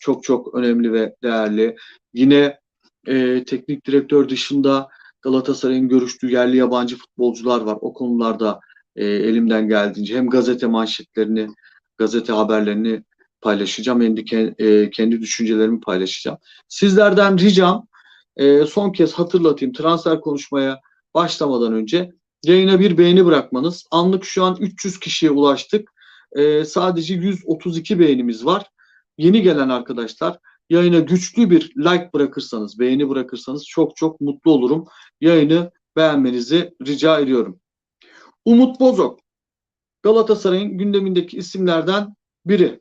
çok çok önemli ve değerli. Yine e, teknik direktör dışında Galatasaray'ın görüştüğü yerli yabancı futbolcular var. O konularda e, elimden geldiğince hem gazete manşetlerini, gazete haberlerini paylaşacağım hem de ke- e, kendi düşüncelerimi paylaşacağım. Sizlerden ricam e, son kez hatırlatayım transfer konuşmaya başlamadan önce yayına bir beğeni bırakmanız. Anlık şu an 300 kişiye ulaştık. E, sadece 132 beğenimiz var. Yeni gelen arkadaşlar yayına güçlü bir like bırakırsanız, beğeni bırakırsanız çok çok mutlu olurum. Yayını beğenmenizi rica ediyorum. Umut Bozok, Galatasaray'ın gündemindeki isimlerden biri.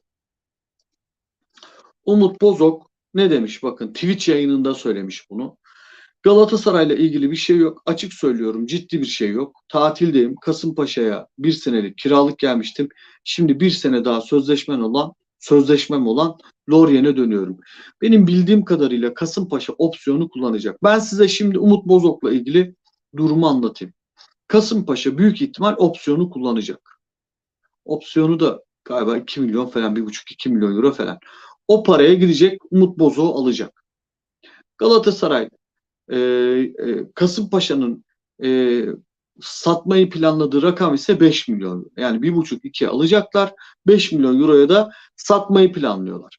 Umut Bozok ne demiş bakın Twitch yayınında söylemiş bunu. Galatasaray'la ilgili bir şey yok. Açık söylüyorum ciddi bir şey yok. Tatildeyim. Kasımpaşa'ya bir senelik kiralık gelmiştim. Şimdi bir sene daha sözleşmem olan sözleşmem olan Lorient'e dönüyorum. Benim bildiğim kadarıyla Kasımpaşa opsiyonu kullanacak. Ben size şimdi Umut Bozok'la ilgili durumu anlatayım. Kasımpaşa büyük ihtimal opsiyonu kullanacak. Opsiyonu da galiba 2 milyon falan, 1,5-2 milyon euro falan. O paraya gidecek Umut Bozok'u alacak. Galatasaray e, e, Kasımpaşa'nın e, satmayı planladığı rakam ise 5 milyon. Yani 1,5-2 alacaklar. 5 milyon euroya da satmayı planlıyorlar.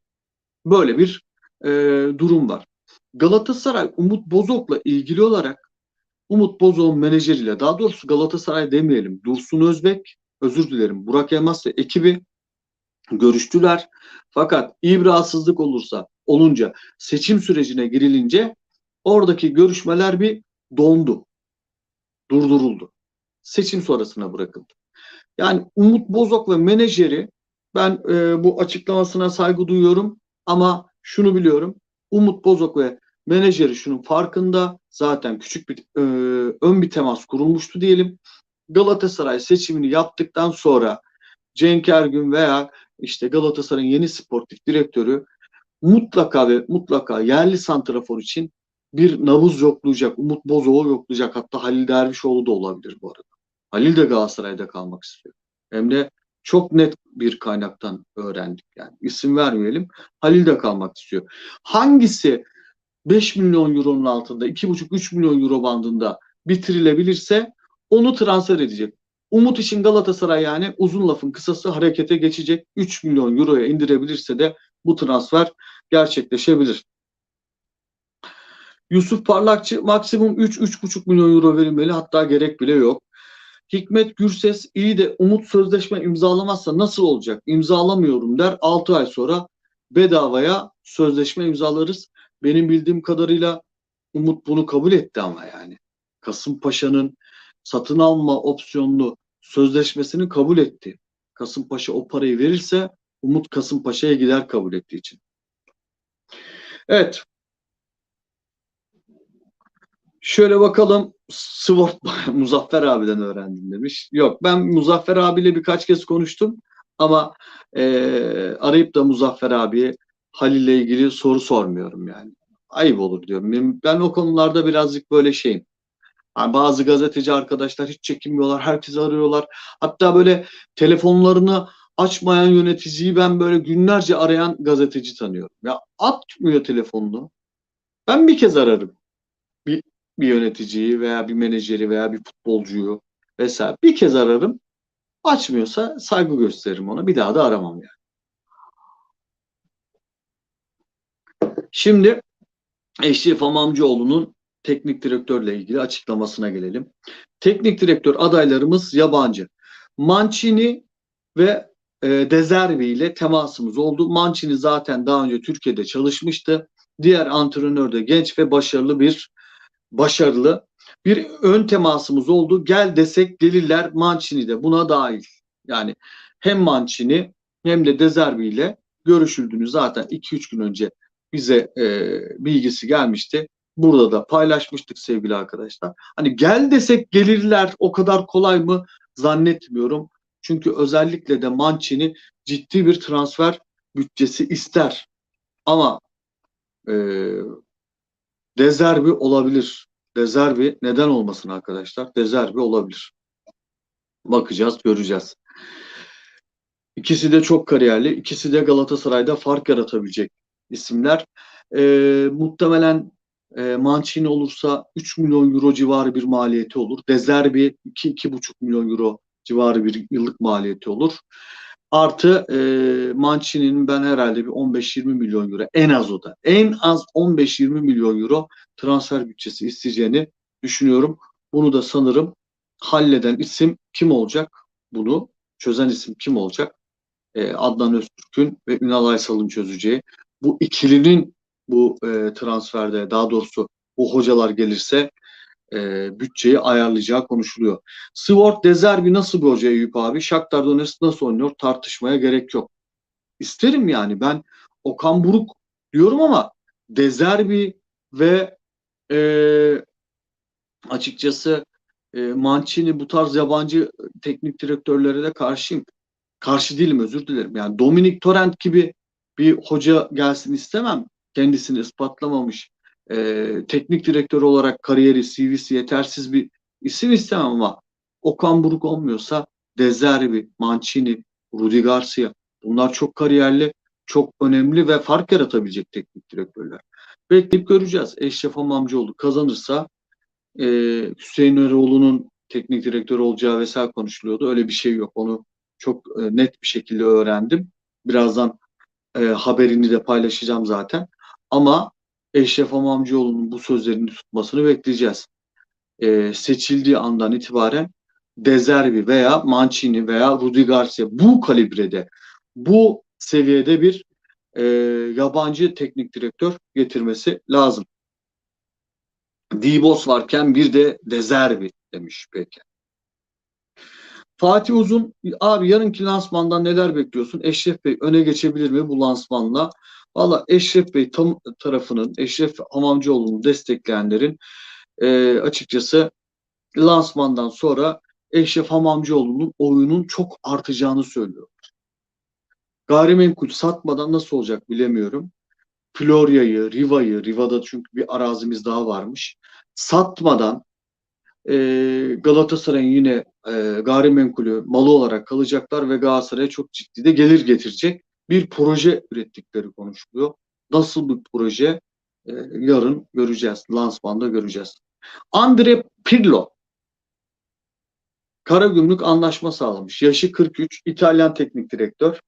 Böyle bir e, durum var. Galatasaray Umut Bozok'la ilgili olarak Umut Bozok'un menajeriyle daha doğrusu Galatasaray demeyelim Dursun Özbek özür dilerim Burak Elmas ve ekibi görüştüler. Fakat ibrasızlık olursa olunca seçim sürecine girilince oradaki görüşmeler bir dondu. Durduruldu. Seçim sonrasına bırakıldı. Yani Umut Bozok ve menajeri ben e, bu açıklamasına saygı duyuyorum ama şunu biliyorum. Umut Bozok ve menajeri şunun farkında. Zaten küçük bir e, ön bir temas kurulmuştu diyelim. Galatasaray seçimini yaptıktan sonra Cenk Ergün veya işte Galatasaray'ın yeni sportif direktörü mutlaka ve mutlaka yerli santrafor için bir nabız yoklayacak. Umut Bozok'u yoklayacak. Hatta Halil Dervişoğlu da olabilir bu arada. Halil de Galatasaray'da kalmak istiyor. Hem de çok net bir kaynaktan öğrendik. Yani isim vermeyelim. Halil de kalmak istiyor. Hangisi 5 milyon euronun altında 2,5-3 milyon euro bandında bitirilebilirse onu transfer edecek. Umut için Galatasaray yani uzun lafın kısası harekete geçecek. 3 milyon euroya indirebilirse de bu transfer gerçekleşebilir. Yusuf Parlakçı maksimum 3-3,5 milyon euro verilmeli hatta gerek bile yok. Hikmet Gürses iyi de Umut sözleşme imzalamazsa nasıl olacak? İmzalamıyorum der 6 ay sonra bedavaya sözleşme imzalarız. Benim bildiğim kadarıyla Umut bunu kabul etti ama yani. Kasımpaşa'nın satın alma opsiyonlu sözleşmesini kabul etti. Kasımpaşa o parayı verirse Umut Kasımpaşa'ya gider kabul ettiği için. Evet. Şöyle bakalım Sword Muzaffer abiden öğrendim demiş. Yok ben Muzaffer abiyle birkaç kez konuştum ama e, arayıp da Muzaffer abiye Halil'le ilgili soru sormuyorum yani. Ayıp olur diyorum. Ben o konularda birazcık böyle şeyim. Yani bazı gazeteci arkadaşlar hiç çekinmiyorlar. Herkesi arıyorlar. Hatta böyle telefonlarını açmayan yöneticiyi ben böyle günlerce arayan gazeteci tanıyorum. Ya atmıyor telefonunu. Ben bir kez ararım. Bir, bir yöneticiyi veya bir menajeri veya bir futbolcuyu vesaire. Bir kez ararım. Açmıyorsa saygı gösteririm ona. Bir daha da aramam yani. Şimdi Eşref Amamcıoğlu'nun teknik direktörle ilgili açıklamasına gelelim. Teknik direktör adaylarımız yabancı. Mancini ve e, Dezerbi ile temasımız oldu. Mancini zaten daha önce Türkiye'de çalışmıştı. Diğer antrenör de genç ve başarılı bir başarılı bir ön temasımız oldu. Gel desek gelirler Mancini de buna dahil. Yani hem Mancini hem de Dezerbi ile görüşüldüğünü zaten 2-3 gün önce bize e, bilgisi gelmişti. Burada da paylaşmıştık sevgili arkadaşlar. Hani gel desek gelirler o kadar kolay mı zannetmiyorum. Çünkü özellikle de Mancini ciddi bir transfer bütçesi ister. Ama e, Dezerbi olabilir. Dezerbi neden olmasın arkadaşlar? Dezerbi olabilir. Bakacağız, göreceğiz. İkisi de çok kariyerli. İkisi de Galatasaray'da fark yaratabilecek isimler. E, muhtemelen e, Mancini olursa 3 milyon euro civarı bir maliyeti olur. Dezerbi 2-2,5 milyon euro civarı bir yıllık maliyeti olur. Artı e, Mancini'nin ben herhalde bir 15-20 milyon euro en az o da. En az 15-20 milyon euro transfer bütçesi isteyeceğini düşünüyorum. Bunu da sanırım halleden isim kim olacak? Bunu çözen isim kim olacak? Ee, Adnan Öztürk'ün ve Ünal Aysal'ın çözeceği. Bu ikilinin bu e, transferde daha doğrusu bu hocalar gelirse e, bütçeyi ayarlayacağı konuşuluyor. Swart Dezerbi nasıl bir hoca Eyüp abi? Shakhtar Donetsk nasıl oynuyor? Tartışmaya gerek yok. İsterim yani ben Okan Buruk diyorum ama Dezerbi ve e, açıkçası e, Mancini bu tarz yabancı teknik direktörlere de karşıyım. Karşı değilim özür dilerim. Yani Dominic Torrent gibi bir hoca gelsin istemem. Kendisini ispatlamamış. E, teknik direktör olarak kariyeri, CV'si yetersiz bir isim istemem ama Okan Buruk olmuyorsa Dezerbi, Mancini, Rudi Garcia bunlar çok kariyerli, çok önemli ve fark yaratabilecek teknik direktörler. Bekleyip göreceğiz. Eşref Amamcıoğlu kazanırsa e, Hüseyin Eroğlu'nun teknik direktör olacağı vesaire konuşuluyordu. Öyle bir şey yok. Onu çok e, net bir şekilde öğrendim. Birazdan e, haberini de paylaşacağım zaten. Ama Eşref Amamcıoğlu'nun bu sözlerini tutmasını bekleyeceğiz. E, seçildiği andan itibaren Dezerbi veya Mancini veya Rudi Garcia bu kalibrede, bu seviyede bir e, yabancı teknik direktör getirmesi lazım. Dibos varken bir de Dezerbi demiş peki. Fatih Uzun, abi yarınki lansmandan neler bekliyorsun? Eşref Bey öne geçebilir mi bu lansmanla? Valla Eşref Bey tam tarafının, Eşref Hamamcıoğlu'nu destekleyenlerin e, açıkçası lansmandan sonra Eşref Hamamcıoğlu'nun oyunun çok artacağını söylüyor. Gayrimenkul satmadan nasıl olacak bilemiyorum. Florya'yı, Riva'yı, Riva'da çünkü bir arazimiz daha varmış. Satmadan e, Galatasaray'ın yine e, gayrimenkulü malı olarak kalacaklar ve Galatasaray'a çok ciddi de gelir getirecek bir proje ürettikleri konuşuluyor. Nasıl bir proje? E, yarın göreceğiz. Lansmanda göreceğiz. Andre Pirlo Karagümrük anlaşma sağlamış. Yaşı 43, İtalyan teknik direktör.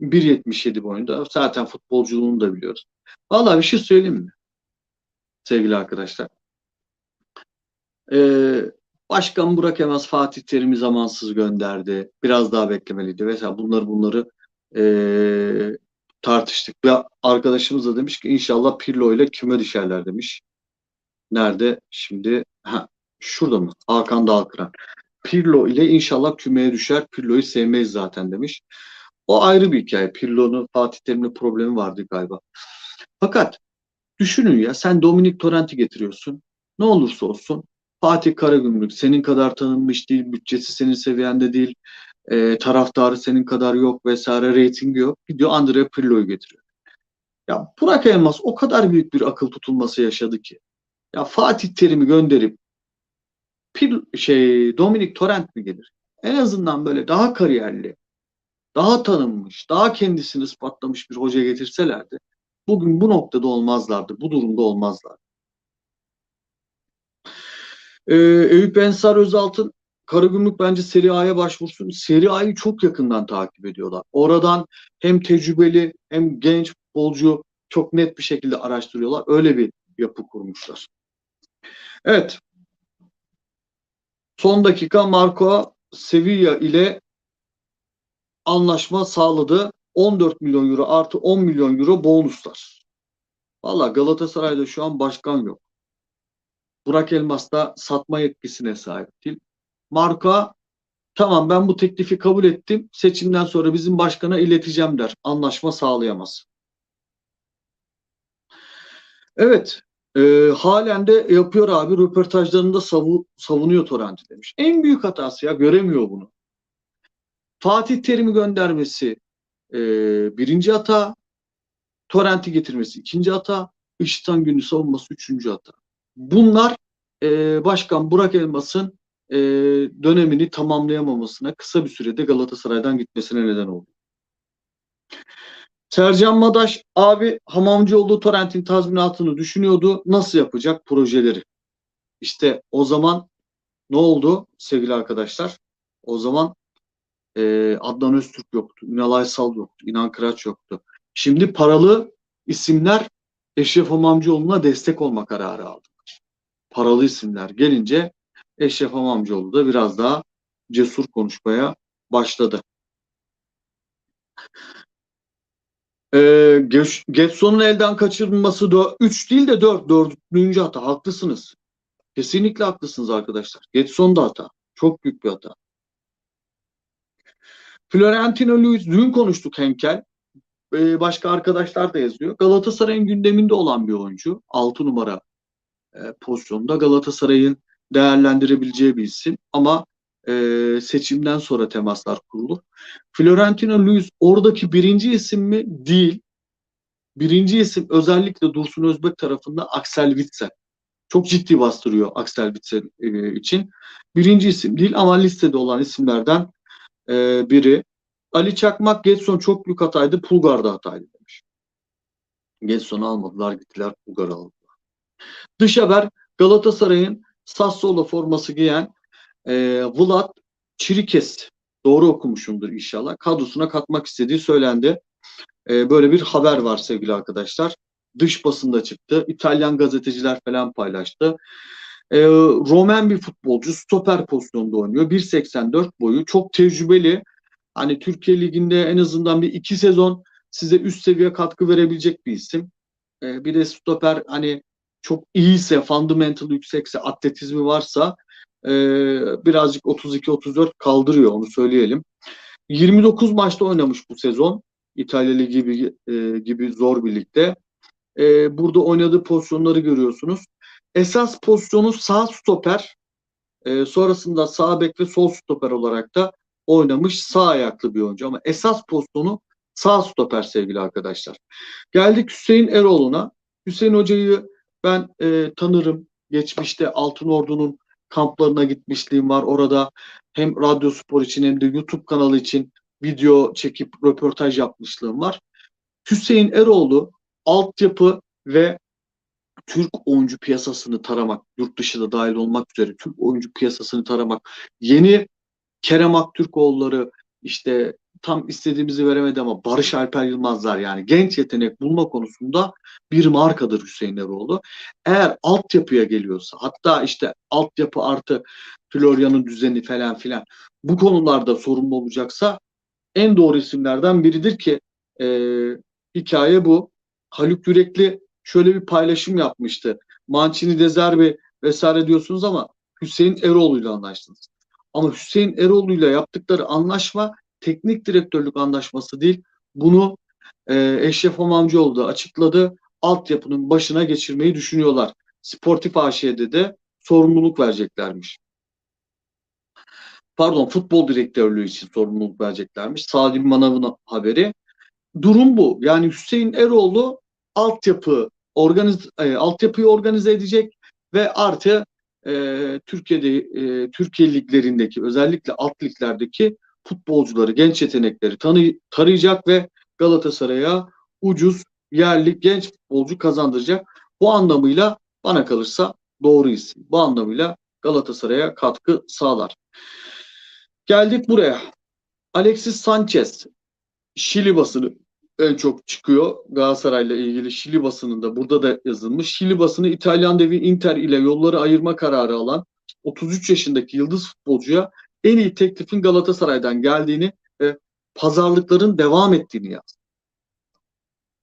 1.77 boyunda. Zaten futbolculuğunu da biliyoruz. Vallahi bir şey söyleyeyim mi? Sevgili arkadaşlar. Ee, Başkan Burak Emaz Fatih Terim'i zamansız gönderdi. Biraz daha beklemeliydi. Mesela bunları bunları ee, tartıştık. Ve arkadaşımız da demiş ki inşallah Pirlo ile küme düşerler demiş. Nerede? Şimdi ha, şurada mı? Hakan Dalkıran. Pirlo ile inşallah kümeye düşer. Pirlo'yu sevmeyiz zaten demiş. O ayrı bir hikaye. Pirlo'nun Fatih Terim'le problemi vardı galiba. Fakat düşünün ya sen Dominik Torrent'i getiriyorsun. Ne olursa olsun Fatih Karagümrük senin kadar tanınmış değil, bütçesi senin seviyende değil, e, taraftarı senin kadar yok vesaire, reytingi yok. Gidiyor Andrea Pirlo'yu getiriyor. Ya Burak Elmas o kadar büyük bir akıl tutulması yaşadı ki. Ya Fatih Terim'i gönderip Pir, şey Dominik Torrent mi gelir? En azından böyle daha kariyerli, daha tanınmış, daha kendisini ispatlamış bir hoca getirselerdi bugün bu noktada olmazlardı, bu durumda olmazlardı. Ee, Eyüp Ensar Özaltın Karagümrük bence Seri A'ya başvursun. Seri A'yı çok yakından takip ediyorlar. Oradan hem tecrübeli hem genç futbolcu çok net bir şekilde araştırıyorlar. Öyle bir yapı kurmuşlar. Evet. Son dakika Marco Sevilla ile anlaşma sağladı. 14 milyon euro artı 10 milyon euro bonuslar. Valla Galatasaray'da şu an başkan yok. Burak Elmas da satma yetkisine sahip değil. Marka tamam ben bu teklifi kabul ettim. Seçimden sonra bizim başkana ileteceğim der. Anlaşma sağlayamaz. Evet. E, halen de yapıyor abi. Röportajlarında savu, savunuyor Torrent'i demiş. En büyük hatası ya. Göremiyor bunu. Fatih Terim'i göndermesi e, birinci hata. Torrent'i getirmesi ikinci hata. Işıtan günü savunması üçüncü hata. Bunlar e, Başkan Burak Elmas'ın e, dönemini tamamlayamamasına kısa bir sürede Galatasaray'dan gitmesine neden oldu. Sercan Madaş abi Hamamcıoğlu Torrent'in tazminatını düşünüyordu. Nasıl yapacak projeleri? İşte o zaman ne oldu sevgili arkadaşlar? O zaman e, Adnan Öztürk yoktu, Ünal Aysal yoktu, İnan Kıraç yoktu. Şimdi paralı isimler Eşref Hamamcıoğlu'na destek olma kararı aldı. Paralı isimler gelince Eşref Hamamcıoğlu da biraz daha cesur konuşmaya başladı. Ee, Getson'un elden kaçırılması da 3 değil de 4. 4. hata. Haklısınız. Kesinlikle haklısınız arkadaşlar. Getson da hata. Çok büyük bir hata. Florentino Luis dün konuştuk Henkel. Ee, başka arkadaşlar da yazıyor. Galatasaray'ın gündeminde olan bir oyuncu. 6 numara e, pozisyonda Galatasaray'ın değerlendirebileceği bir isim. Ama e, seçimden sonra temaslar kurulur. Florentino Luis oradaki birinci isim mi? Değil. Birinci isim özellikle Dursun Özbek tarafında Axel Witsel. Çok ciddi bastırıyor Axel Witsel e, için. Birinci isim değil ama listede olan isimlerden e, biri. Ali Çakmak Getson çok büyük hataydı. Pulgar da hataydı demiş. Getson'u almadılar gittiler Pulgar'ı aldılar. Dış haber Galatasaray'ın Sassuolo forması giyen e, Vlad Çirikes doğru okumuşumdur inşallah. Kadrosuna katmak istediği söylendi. E, böyle bir haber var sevgili arkadaşlar. Dış basında çıktı. İtalyan gazeteciler falan paylaştı. E, Romen bir futbolcu. Stoper pozisyonda oynuyor. 1.84 boyu. Çok tecrübeli. Hani Türkiye Ligi'nde en azından bir iki sezon size üst seviye katkı verebilecek bir isim. E, bir de stoper hani çok iyiyse, fundamental yüksekse, atletizmi varsa e, birazcık 32-34 kaldırıyor onu söyleyelim. 29 maçta oynamış bu sezon. İtalya Ligi gibi, e, gibi zor birlikte. E, burada oynadığı pozisyonları görüyorsunuz. Esas pozisyonu sağ stoper. E, sonrasında sağ bek ve sol stoper olarak da oynamış sağ ayaklı bir oyuncu. Ama esas pozisyonu sağ stoper sevgili arkadaşlar. Geldik Hüseyin Eroğlu'na. Hüseyin Hoca'yı ben e, tanırım. Geçmişte Altın Ordu'nun kamplarına gitmişliğim var. Orada hem radyo spor için hem de YouTube kanalı için video çekip röportaj yapmışlığım var. Hüseyin Eroğlu altyapı ve Türk oyuncu piyasasını taramak, yurt dışı da dahil olmak üzere Türk oyuncu piyasasını taramak, yeni Kerem Aktürkoğulları işte tam istediğimizi veremedi ama Barış Alper Yılmazlar yani genç yetenek bulma konusunda bir markadır Hüseyin Eroğlu. Eğer altyapıya geliyorsa hatta işte altyapı artı Florya'nın düzeni falan filan bu konularda sorumlu olacaksa en doğru isimlerden biridir ki e, hikaye bu. Haluk Yürekli şöyle bir paylaşım yapmıştı. Mancini Dezerbi vesaire diyorsunuz ama Hüseyin Eroğlu ile anlaştınız. Ama Hüseyin Eroğlu ile yaptıkları anlaşma teknik direktörlük anlaşması değil. Bunu e, Eşref Omamcıoğlu da açıkladı. Altyapının başına geçirmeyi düşünüyorlar. Sportif AŞ'de de sorumluluk vereceklermiş. Pardon futbol direktörlüğü için sorumluluk vereceklermiş. Salim Manav'ın haberi. Durum bu. Yani Hüseyin Eroğlu altyapı organiz, e, altyapıyı organize edecek ve artı e, Türkiye'de e, Türkiye liglerindeki özellikle alt liglerdeki futbolcuları, genç yetenekleri tanı, tarayacak ve Galatasaray'a ucuz, yerli, genç futbolcu kazandıracak. Bu anlamıyla bana kalırsa doğru isim. Bu anlamıyla Galatasaray'a katkı sağlar. Geldik buraya. Alexis Sanchez Şili basını en çok çıkıyor. Galatasaray'la ilgili Şili basınında burada da yazılmış. Şili basını İtalyan devi Inter ile yolları ayırma kararı alan 33 yaşındaki yıldız futbolcuya en iyi teklifin Galatasaray'dan geldiğini ve pazarlıkların devam ettiğini yazdı.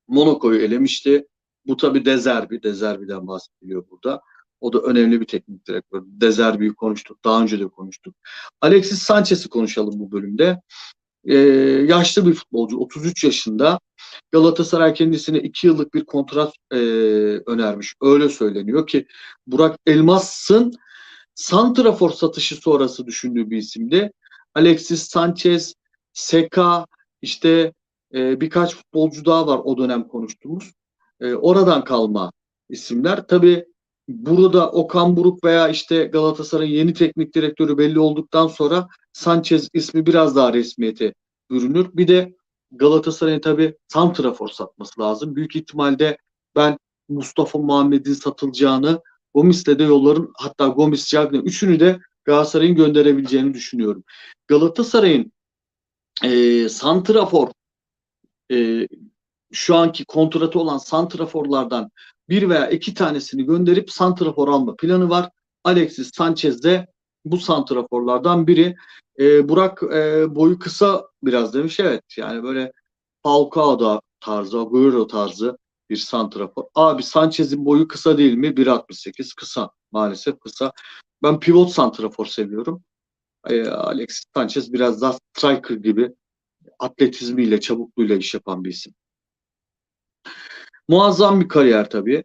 Monaco'yu elemişti. Bu tabi Dezerbi. Dezerbi'den bahsediliyor burada. O da önemli bir teknik direktör. Dezerbi'yi konuştuk. Daha önce de konuştuk. Alexis Sanchez'i konuşalım bu bölümde. Ee, yaşlı bir futbolcu. 33 yaşında. Galatasaray kendisine 2 yıllık bir kontrat e, önermiş. Öyle söyleniyor ki Burak Elmas'ın Santrafor satışı sonrası düşündüğü bir isimdi. Alexis Sanchez, Seka, işte e, birkaç futbolcu daha var o dönem konuştuğumuz. E, oradan kalma isimler. Tabi burada Okan Buruk veya işte Galatasaray'ın yeni teknik direktörü belli olduktan sonra Sanchez ismi biraz daha resmiyete bürünür. Bir de Galatasaray'ın tabii santrafor satması lazım. Büyük ihtimalle ben Mustafa Muhammed'in satılacağını, Gomis'le de yolların hatta Gomis, Cagney üçünü de Galatasaray'ın gönderebileceğini düşünüyorum. Galatasaray'ın e, santrafor e, şu anki kontratı olan santraforlardan bir veya iki tanesini gönderip santrafor alma planı var. Alexis Sanchez de bu santraforlardan biri. E, Burak e, boyu kısa biraz demiş. Evet yani böyle Falcao tarzı, Agüero tarzı bir santrafor. Abi Sanchez'in boyu kısa değil mi? 1.68 kısa. Maalesef kısa. Ben pivot santrafor seviyorum. E, Alexis Sanchez biraz daha striker gibi atletizmiyle, çabukluğuyla iş yapan bir isim. Muazzam bir kariyer tabii.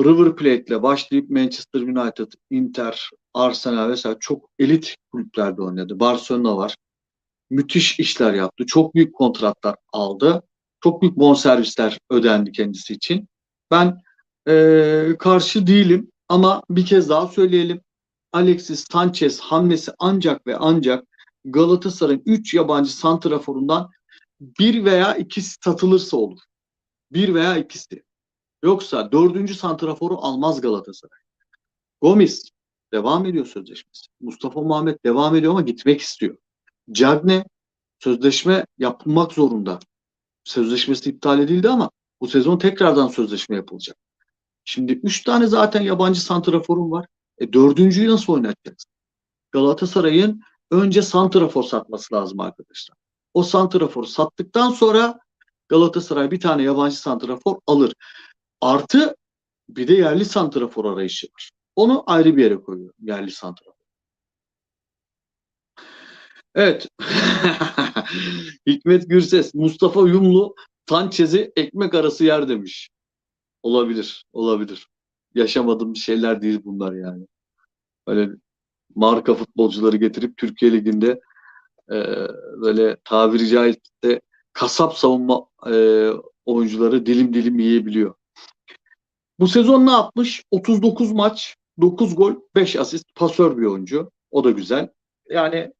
River Plate'le başlayıp Manchester United, Inter, Arsenal vesaire çok elit kulüplerde oynadı. Barcelona var. Müthiş işler yaptı. Çok büyük kontratlar aldı. Çok büyük bonservisler ödendi kendisi için. Ben e, karşı değilim ama bir kez daha söyleyelim. Alexis Sanchez hamlesi ancak ve ancak Galatasaray'ın 3 yabancı santraforundan bir veya ikisi satılırsa olur. Bir veya ikisi. Yoksa dördüncü santraforu almaz Galatasaray. Gomis devam ediyor sözleşmesi. Mustafa Muhammed devam ediyor ama gitmek istiyor. Cagne sözleşme yapılmak zorunda. Sözleşmesi iptal edildi ama bu sezon tekrardan sözleşme yapılacak. Şimdi üç tane zaten yabancı santraforum var. E dördüncüyü nasıl oynatacaksın? Galatasaray'ın önce santrafor satması lazım arkadaşlar. O santraforu sattıktan sonra Galatasaray bir tane yabancı santrafor alır. Artı bir de yerli santrafor arayışı var. Onu ayrı bir yere koyuyor yerli santrafor. Evet. Hikmet Gürses, Mustafa Yumlu Sanchez'i ekmek arası yer demiş. Olabilir, olabilir. Yaşamadığım şeyler değil bunlar yani. Böyle marka futbolcuları getirip Türkiye Ligi'nde e, böyle tabiri caizse kasap savunma e, oyuncuları dilim dilim yiyebiliyor. Bu sezon ne yapmış? 39 maç, 9 gol, 5 asist, pasör bir oyuncu. O da güzel. Yani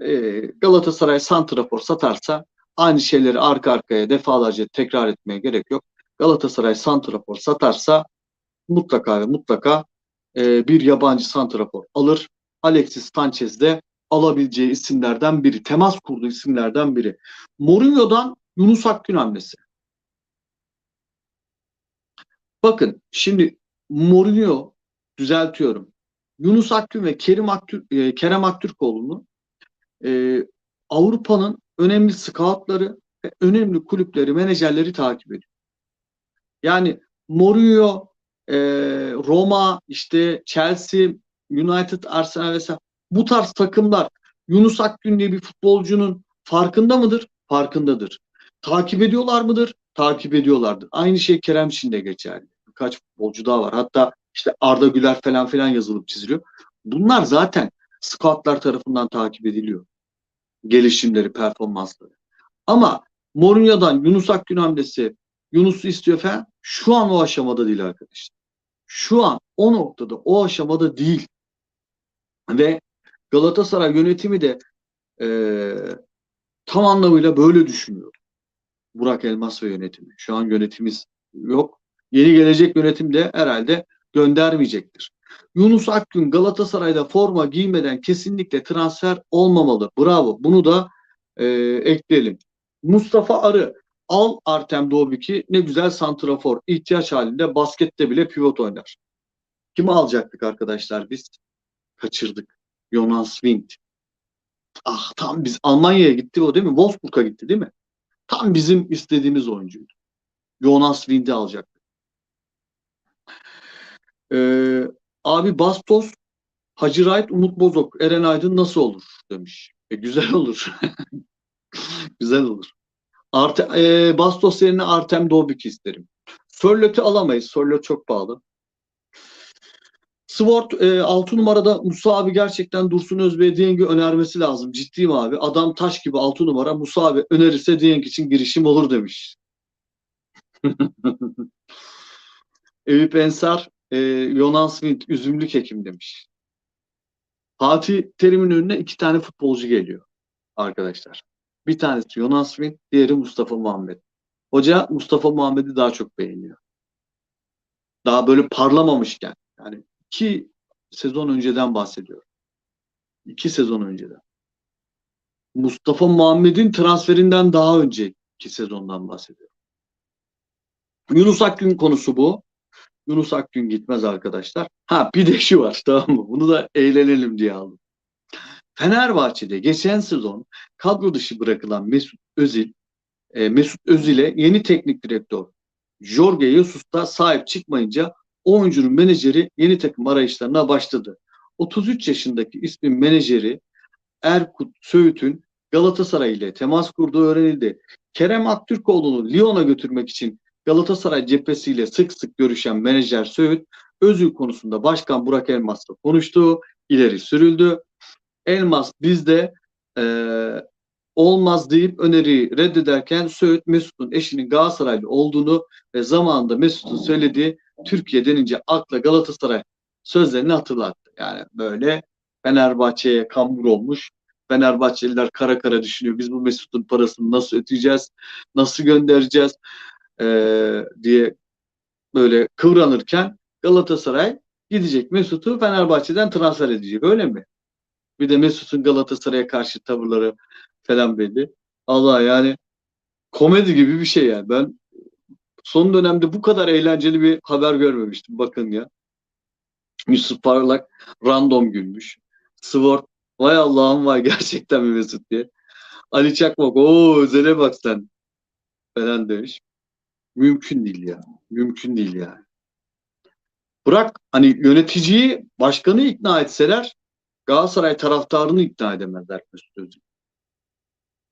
e, Galatasaray santrafor satarsa aynı şeyleri arka arkaya defalarca tekrar etmeye gerek yok. Galatasaray santrafor satarsa mutlaka ve mutlaka e, bir yabancı santrafor alır. Alexis Sanchez de alabileceği isimlerden biri. Temas kurduğu isimlerden biri. Mourinho'dan Yunus Akgün hamlesi. Bakın şimdi Mourinho düzeltiyorum. Yunus Akgün ve Kerim Aktürk, e, Kerem Aktürkoğlu'nu e, Avrupa'nın önemli scoutları ve önemli kulüpleri, menajerleri takip ediyor. Yani Mourinho, e, Roma, işte Chelsea, United, Arsenal vesaire bu tarz takımlar Yunus Akgün diye bir futbolcunun farkında mıdır? Farkındadır. Takip ediyorlar mıdır? Takip ediyorlardır. Aynı şey Kerem için de geçerli. Birkaç futbolcu daha var. Hatta işte Arda Güler falan filan yazılıp çiziliyor. Bunlar zaten scoutlar tarafından takip ediliyor. Gelişimleri, performansları. Ama Mourinho'dan Yunus Akgün hamlesi Yunus'u istiyor falan şu an o aşamada değil arkadaşlar. Şu an o noktada o aşamada değil. Ve Galatasaray yönetimi de e, tam anlamıyla böyle düşünüyor. Burak Elmas ve yönetimi. Şu an yönetimimiz yok. Yeni gelecek yönetim de herhalde göndermeyecektir. Yunus Akgün Galatasaray'da forma giymeden kesinlikle transfer olmamalı. Bravo. Bunu da e, ekleyelim. Mustafa Arı al Artem Doğbik'i ne güzel santrafor. İhtiyaç halinde baskette bile pivot oynar. Kimi alacaktık arkadaşlar biz? Kaçırdık. Jonas Wind. Ah tam biz Almanya'ya gitti o değil mi? Wolfsburg'a gitti değil mi? Tam bizim istediğimiz oyuncuydu. Jonas Wind'i alacaktık. Ee, abi Bastos, Hacı Wright, Umut Bozok, Eren Aydın nasıl olur demiş. E, güzel olur. güzel olur. Arte, e, Bastos yerine Artem Dobik isterim. Sörlot'u alamayız. Sörlot çok pahalı. Swart e, 6 numarada Musa abi gerçekten Dursun Özbey'e Dieng'i önermesi lazım. Ciddiyim abi. Adam taş gibi 6 numara. Musa abi önerirse Dieng için girişim olur demiş. Eyüp Ensar e, Jonas Wind üzümlük hekim demiş. Fatih Terim'in önüne iki tane futbolcu geliyor arkadaşlar. Bir tanesi Jonas Wind, diğeri Mustafa Muhammed. Hoca Mustafa Muhammed'i daha çok beğeniyor. Daha böyle parlamamışken. Yani iki sezon önceden bahsediyorum. İki sezon önceden. Mustafa Muhammed'in transferinden daha önceki sezondan bahsediyorum. Yunus Akgün konusu bu. Yunus Akgün gitmez arkadaşlar. Ha bir de şu var tamam mı? Bunu da eğlenelim diye aldım. Fenerbahçe'de geçen sezon kadro dışı bırakılan Mesut Özil, e, Mesut Özil'e yeni teknik direktör Jorge Jesus da sahip çıkmayınca oyuncunun menajeri yeni takım arayışlarına başladı. 33 yaşındaki ismin menajeri Erkut Söğüt'ün Galatasaray ile temas kurduğu öğrenildi. Kerem Aktürkoğlu'nu Lyon'a götürmek için Galatasaray cephesiyle sık sık görüşen menajer Söğüt, Özül konusunda Başkan Burak Elmas'la konuştu, ileri sürüldü. Elmas bizde e, olmaz deyip öneriyi reddederken Söğüt Mesut'un eşinin Galatasaraylı olduğunu ve zamanında Mesut'un söylediği Türkiye denince akla Galatasaray sözlerini hatırlattı. Yani böyle Fenerbahçe'ye kambur olmuş. Fenerbahçeliler kara kara düşünüyor. Biz bu Mesut'un parasını nasıl ödeyeceğiz? Nasıl göndereceğiz? Ee, diye böyle kıvranırken Galatasaray gidecek Mesut'u Fenerbahçe'den transfer edecek. Öyle mi? Bir de Mesut'un Galatasaray'a karşı tavırları falan belli. Allah yani komedi gibi bir şey yani. Ben son dönemde bu kadar eğlenceli bir haber görmemiştim. Bakın ya. Yusuf Parlak random gülmüş. Sword vay Allah'ım vay gerçekten mi Mesut diye. Ali Çakmak o özele bak sen falan demiş. Mümkün değil ya. Mümkün değil yani. Bırak hani yöneticiyi, başkanı ikna etseler Galatasaray taraftarını ikna edemezler Mesut Özil.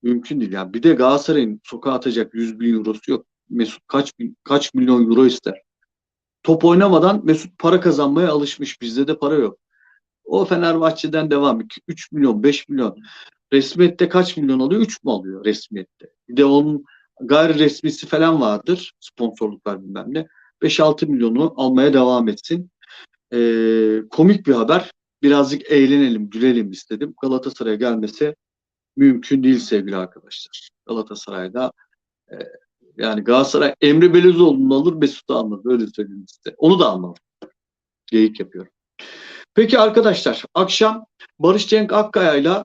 Mümkün değil yani. Bir de Galatasaray'ın sokağa atacak 100 bin eurosu yok. Mesut kaç bin, kaç milyon euro ister? Top oynamadan Mesut para kazanmaya alışmış. Bizde de para yok. O Fenerbahçe'den devam. 3 milyon, 5 milyon. Resmiyette kaç milyon alıyor? 3 mü alıyor resmiyette? Bir de onun gayri resmisi falan vardır. Sponsorluklar bilmem ne. 5-6 milyonu almaya devam etsin. Ee, komik bir haber. Birazcık eğlenelim, gülelim istedim. Galatasaray'a gelmesi mümkün değil sevgili arkadaşlar. Galatasaray'da e, yani Galatasaray Emre Belözoğlu'nu alır Mesut'u almaz. Öyle söyleyeyim size. Onu da almam. Geyik yapıyorum. Peki arkadaşlar akşam Barış Cenk Akkaya'yla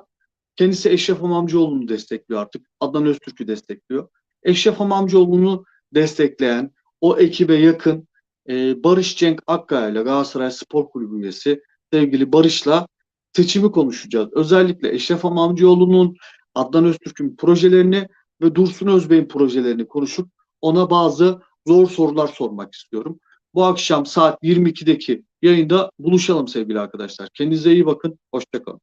kendisi Eşref Hamamcıoğlu'nu destekliyor artık. Adnan Öztürk'ü destekliyor. Eşref Hamamcıoğlu'nu destekleyen o ekibe yakın e, Barış Cenk Akkaya ile Galatasaray Spor Kulübü üyesi sevgili Barış'la seçimi konuşacağız. Özellikle Eşref Hamamcıoğlu'nun Adnan Öztürk'ün projelerini ve Dursun Özbey'in projelerini konuşup ona bazı zor sorular sormak istiyorum. Bu akşam saat 22'deki yayında buluşalım sevgili arkadaşlar. Kendinize iyi bakın. Hoşçakalın.